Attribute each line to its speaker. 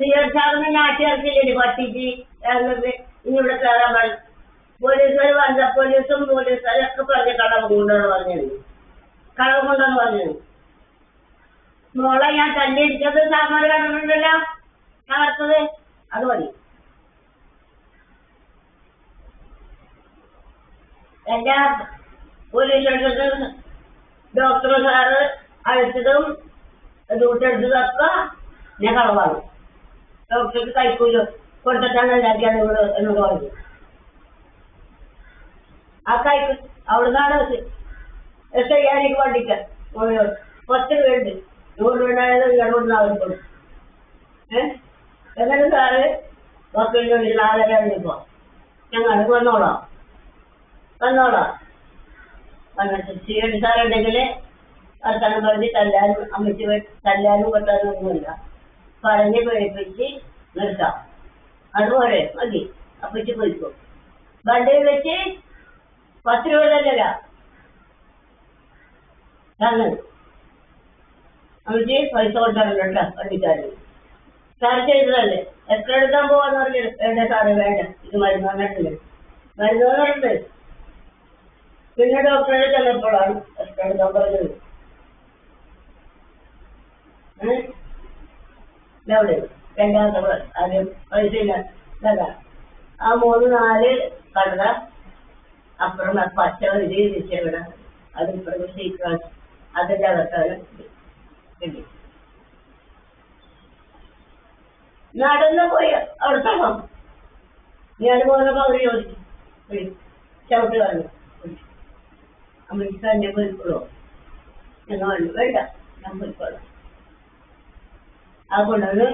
Speaker 1: തീർച്ചയായും നാട്ടുകാർക്കില്ലേ പട്ടിക്ക് ഇവിടെ കയറാൻ പാടില്ല. പോലീസുകാർ വന്ന പോലീസും പോലീസുകാരൊക്കെ പറഞ്ഞ് കടവ് കൊണ്ടെന്ന് പറഞ്ഞത് കടവ് കൊണ്ടെന്ന് പറഞ്ഞത് മോളെ ഞാൻ തല്ലിയിരിച്ചത് സാമാര് കണ്ടിട്ടുണ്ടല്ലോ തകർത്തത്? അത് മതി. എന്റെ പോലീസ് ഡോക്ടർ സാറ് അഴിച്ചതും ഡ്യൂട്ടെടുത്തതൊക്കെ ഞാൻ കളവാണ് ഡോക്ടർക്ക് കഴിക്കൂലോ? കൊടുത്തിട്ടാണ് ഉണ്ടാക്കിയത് നിങ്ങൾ എന്നോട് പറഞ്ഞു ആ കൈക്ക് അവിടുന്നാണ് എസ് ഐ ആർക്ക് വണ്ടിക്ക് പത്ത് വേണ്ടി നൂറ് വേണ്ടായത് ഇടപെടുന്ന അവർ കൊടുക്കും. ഏഹ് എന്നിട്ട് സാറ് നാലര കഴിഞ്ഞപ്പോ ഞങ്ങൾ വന്നോളാം. വന്നോളാം. വന്നിട്ട് സാറുണ്ടെങ്കിൽ തന്നെ പറഞ്ഞ് തല്ലാനും അമ്മച്ചി തല്ലാനും കൊട്ടാനും ഒന്നുമില്ല പറഞ്ഞ് പേടിപ്പിച്ച് നിർത്താം. അതുപോലെ മതി. അപ്പച്ചി പോയിക്കോ. വണ്ടിയിൽ വെച്ച് പത്ത് രൂപ തന്നല്ല തന്നത് അമ്മച്ചി പൈസ കൊണ്ടാണല്ലോ കേട്ടോ വണ്ടിക്കാരൻ സാർ ചെയ്തതല്ലേ? എത്ര എടുക്കാൻ പോവാന്ന് പറഞ്ഞു വേണ്ട സാറ് വേണ്ട. ഇത് മരുന്ന് വന്നിട്ടില്ല മരുന്ന് വന്നിട്ടുണ്ട് പിന്നെ ഡോക്ടറെ ചെന്നപ്പോഴാണ് എത്ര എടുക്കാൻ പറഞ്ഞത്. ഏഹ്? ഇതവിടെ രണ്ടാമത്തെ ആദ്യം പൈസയില്ല ഇതാ. ആ മൂന്ന് നാല് കടല അപ്പുറം പച്ച ഇത് തിരിച്ചവിടെ അത് ഇപ്പുറം സീക്രാസ് അതിന്റെ അകത്താണ് കിട്ടി പോയ അവിടുത്തെ ഞാൻ പോകുന്നപ്പോ അവർ ചോദിച്ചു. ചവിട്ട് പറഞ്ഞു അമ്മ തന്നെ പോയിക്കോളൂ. ഞങ്ങൾ വേണ്ട ഞാൻ പോയിക്കോളാം. ആ കൊണ്ടുവന്ന്